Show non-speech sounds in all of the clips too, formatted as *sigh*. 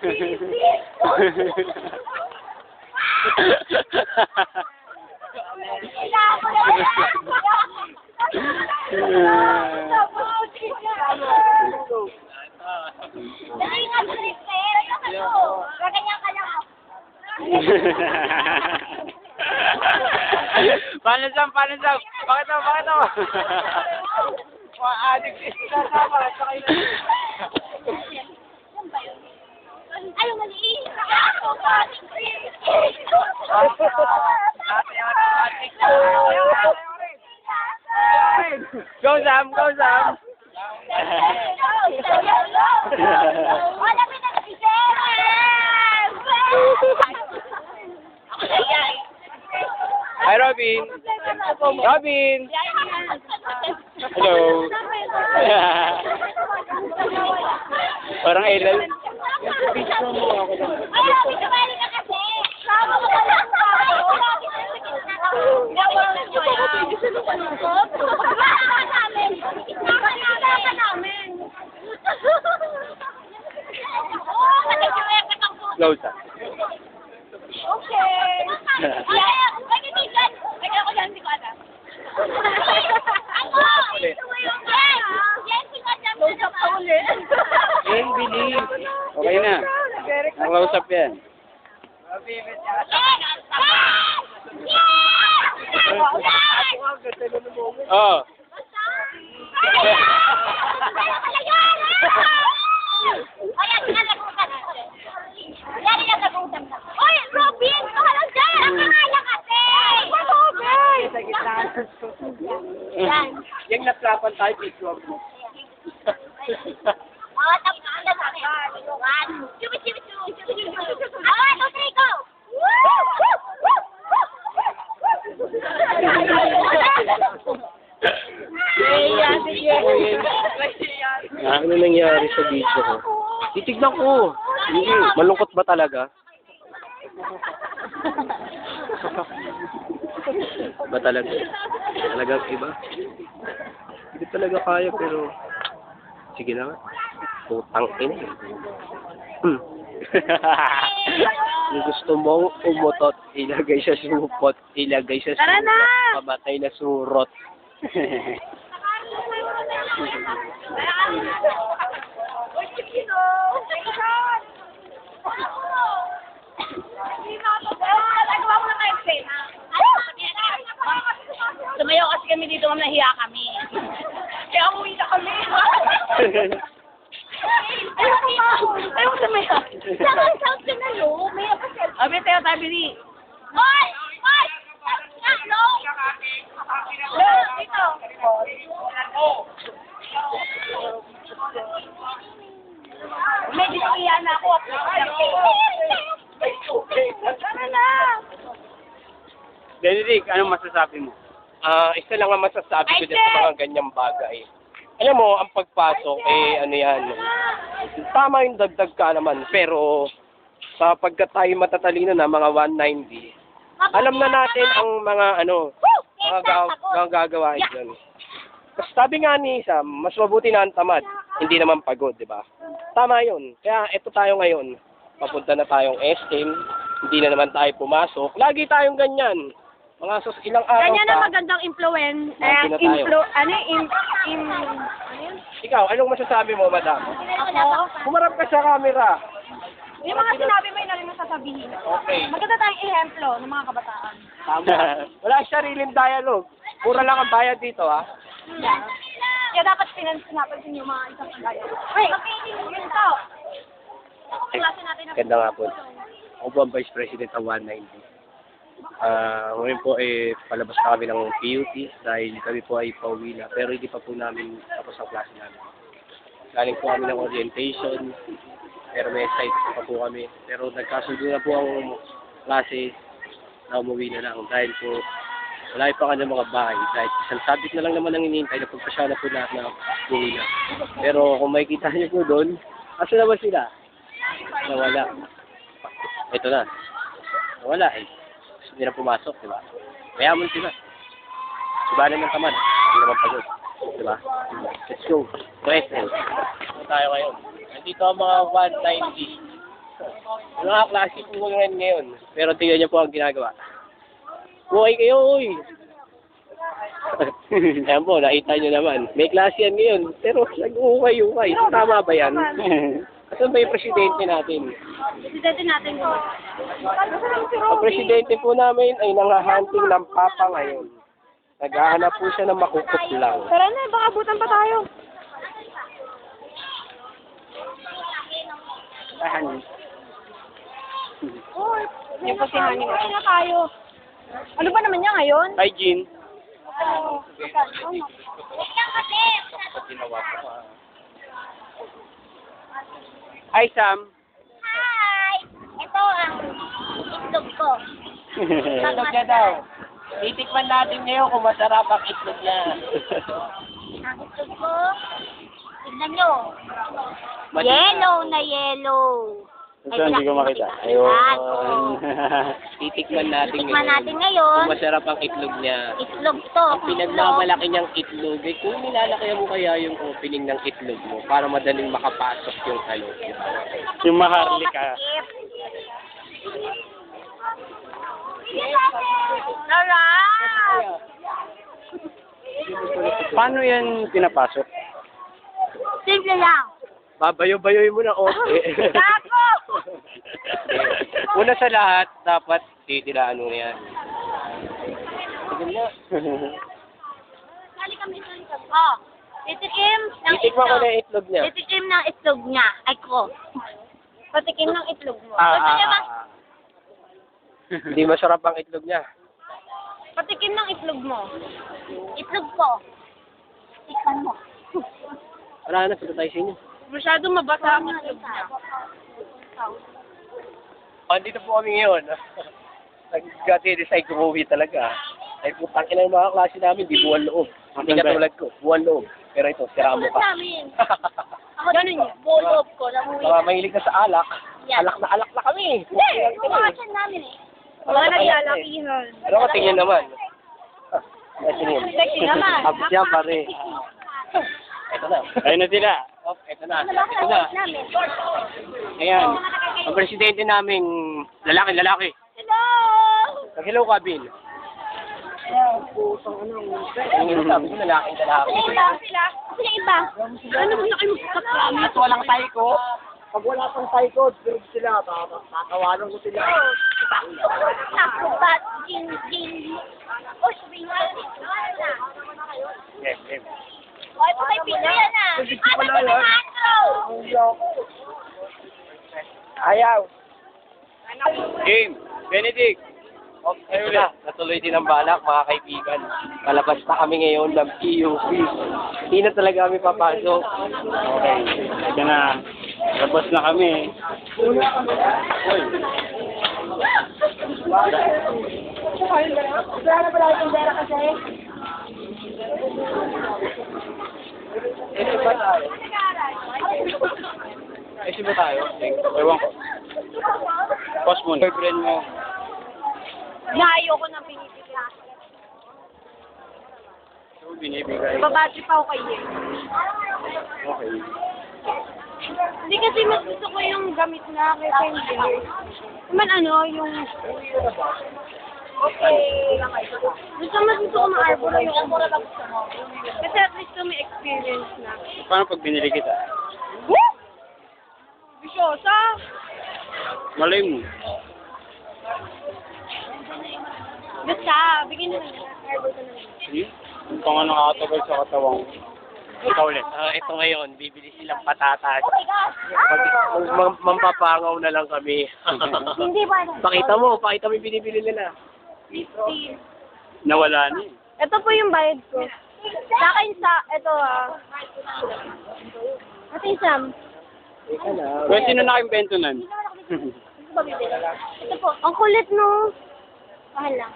paano Sam? Paano Sam? Bakit mo? Bakit mo? Mga adik sinasama. Saka yun. Ay, mali. Go Sam! Go Sam! Hi Robin! Robin! Hello! Parang Elal. Ay, Robin, sumali ka kasi. Sama mo ka lang sa Slow Sam. Okay. Ay, ay, kaibigan. Ay, ako yan, hindi ko alam. *laughs* Ako! Yes! Yes, ikaw dyan sa naman. Yan, bilis. Okay na. Nakausap yan. Oo. Kasi! *laughs* Yan. Yung naplapan tayo, picture *laughs* mo. Oh, tapos na sa akin. One, two, two, two, two, two, two. One, two, three, go! ano nangyari sa video ko? Titignan ko. Hindi, malungkot ba talaga? ba talaga? Talaga iba? Hindi talaga kaya pero sige na nga. Putang ina. Hmm. *laughs* Kung gusto mong umutot, ilagay sa supot, ilagay sa Tara na! surot, pamatay na surot. Sumayaw kasi kami dito, ma'am, nahiya kami. *laughs* Kaya umuwi na kami. *laughs* Ayaw ko ma. Ayaw ko sumayaw. Saan ang sound ka na, lo? May ako sa... Abi, tayo tabi ni. Hoy! Hoy! Lo, dito. Medyo iya na ako. Tara na! Benedict, anong masasabi mo? Ah, isa lang ang masasabi ko dyan sa mga ganyang bagay. Alam mo, ang pagpasok, eh, ano yan, tama yung dagdag ka naman, pero sa pagka tayo matatalino na, mga 190, alam na natin ang mga, ano, mga, ga- mga gagawain dyan. Kasi sabi nga ni Sam, mas mabuti na ang tamad, hindi naman pagod, di ba? Tama yun. Kaya eto tayo ngayon, papunta na tayong SM, hindi na naman tayo pumasok. Lagi tayong ganyan. Mga sus, ilang araw Ganyan pa. ang magandang influence. Hindi na tayo. influ, ano, im, im, ano yun? Ikaw, anong masasabi mo, madam? Ako? Humarap ka sa camera. Yung mga sinabi mo, yun na rin mo sasabihin. Okay. Maganda tayong ehemplo ng mga kabataan. Tama. *laughs* Wala sariling dialogue. Mura lang ang bayad dito, ha? Yeah. Kaya dapat pinan- pinapansin yung mga isang kagaya. Mo yun to. Klase natin na Ganda nga po. Ako po ang Vice President ng 190. Ah, ngayon po eh palabas na kami ng PUT dahil kami po ay pauwi na pero hindi pa po namin tapos ang klase namin. Galing po kami ng orientation pero may site pa po kami pero nagkasundo na po ang klase na umuwi na lang dahil po wala pa kanya mga bahay dahil isang subject na lang naman ang inihintay na pagpasya na po lahat na umuwi na. Pero kung makikita niyo po doon, asa naman sila? Nawala. Ito na. Nawala eh. Gusto nila pumasok, di ba? Kaya mo sila. Ibanan ng tamad. Hindi naman pagod. Di ba? Let's go. So, SM. Ano tayo ngayon? Nandito ang mga 190. Mga klase po ngayon ngayon. Pero tingnan niyo po ang ginagawa. Buhay kayo, uy! *laughs* Ayan po, nakita niyo naman. May klase yan ngayon. Pero nag-uukay-ukay. Tama ba yan? *laughs* Asan ba yung presidente natin? Presidente natin ko. Ang presidente po namin ay nangahunting ng papa ngayon. Naghahanap po siya ng makukot lang. Tara na, baka abutan pa tayo. Uy, yung pa si Honey. na tayo. Ano ba naman niya ngayon? Hi, Jean. Oh, Hi, Sam. Hi! Ito ang itlog ko. *laughs* Itlog niya daw. Titikman natin ngayon kung masarap ang itlog niya. Ang itlog ko, tignan nyo. Yellow na yellow. Ito, hindi ko makita. Ayun. *laughs* Titikman natin Tikman ngayon natin ngayon. kung masarap ang itlog niya. Itlog to. Ang pinagmamalaki niyang itlog, eh, kung nilalaki mo kaya yung opening ng itlog mo para madaling makapasok yung ano. yung maharli ka. Sarap! Paano yan pinapasok? Simple lang. Babayo-bayoy mo ng ote. Tapo! *laughs* Una sa lahat, dapat titilaan mo yan. Sige na. *laughs* Sali kami, sali kami. Oh, titikim ng Titikman ko itlog. na yung itlog niya. Titikim ng itlog niya. Ay ko. *laughs* Patikim ng itlog mo. Ah, Gusto ah, niya ba? ah, ah. Hindi masarap ang itlog niya. Patikim ng itlog mo. Itlog ko. Tikman mo. Wala na, punta tayo sa inyo. Masyado mabasa ang itlog niya. Andito po kami ngayon. *laughs* Nag-decide umuwi talaga. Ay putang ina ng mga klase namin, di buwan loob. Hindi Asan ba? katulad ko, buwan loob. Pero ito, sira mo Tulad pa. namin. Ako ganun yun. Bolop ko. Namuwi. Mga mahilig ka sa alak. Yan. Alak na alak na kami. Hindi. Yung mga chan namin eh. Mga naglalakihan. Ano ka tingin naman? *laughs* Ah, tingin. Sexy naman. Abs yan, pare. Ito na. Ayun na sila. Oh, ito na. Ano Ito na. Ayan. Ang presidente naming lalaki, lalaki. Hello! Mag-hello ka, Bill. Yung sabi ko, lalaking lalaki. Sila. Sila. Sila iba. Ano gusto kayo magkaprami? At walang psycho. Pag wala pang psycho, durog sila. Tatawanan ko sila. Tapo ba? Jing, jing. Oh, sabi nga. Yes, yes. Oh, ito may pino yan ah. Ano naman Ayaw. Game. Benedict. Okay, na. Natuloy din ang balak, mga kaibigan. Palabas na kami ngayon ng PUP. Hindi na talaga kami papasok. Okay. Ito na. Tapos na kami. *laughs* Ito ba tayo? Ito ba tayo? Ewan ko. Pause muna. Boyfriend mo. Layo ko na binibigyan. So, binibigay. Babati pa ako kay Yen. Okay. Hindi kasi mas gusto ko yung gamit na kay Fendi. Naman ano, yung... Okay. Gusto mas gusto ko ma-arbora yung arbora lang gusto mo. Kasi at least may experience na. Paano pag binili kita? Woo! Bisyosa! Malay mo. Basta, bigyan na lang. Arbor ka na lang. Hmm? Ang pang nakatagal sa katawang. Ikaw ulit. Ah, ito ngayon, bibili silang patatas. Oh my gosh! Mag, mag, mampapangaw na lang kami. Hindi ba? pakita mo, pakita mo yung binibili nila. 50. Nawala na eh. Ito po yung bayad ko. Sa akin sa, ito ah. Ate Sam. Pwede sino nakaimbento nun? Ito ba bibili? Ito po. Ang kulit no. Mahal lang.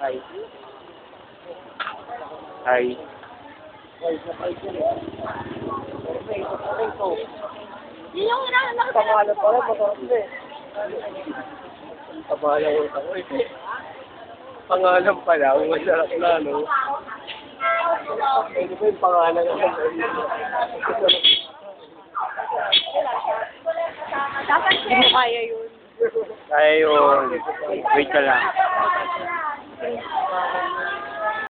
Ay. Hi. Yun yung hinahanap ko. Pangalan pala, masarap Kabalang ulit ako eh. Pangalan pa lang, masarap na, no? Ano ba yung pangalan ng Dapat hindi mo kaya yun. Kaya yun. Wait ka lang.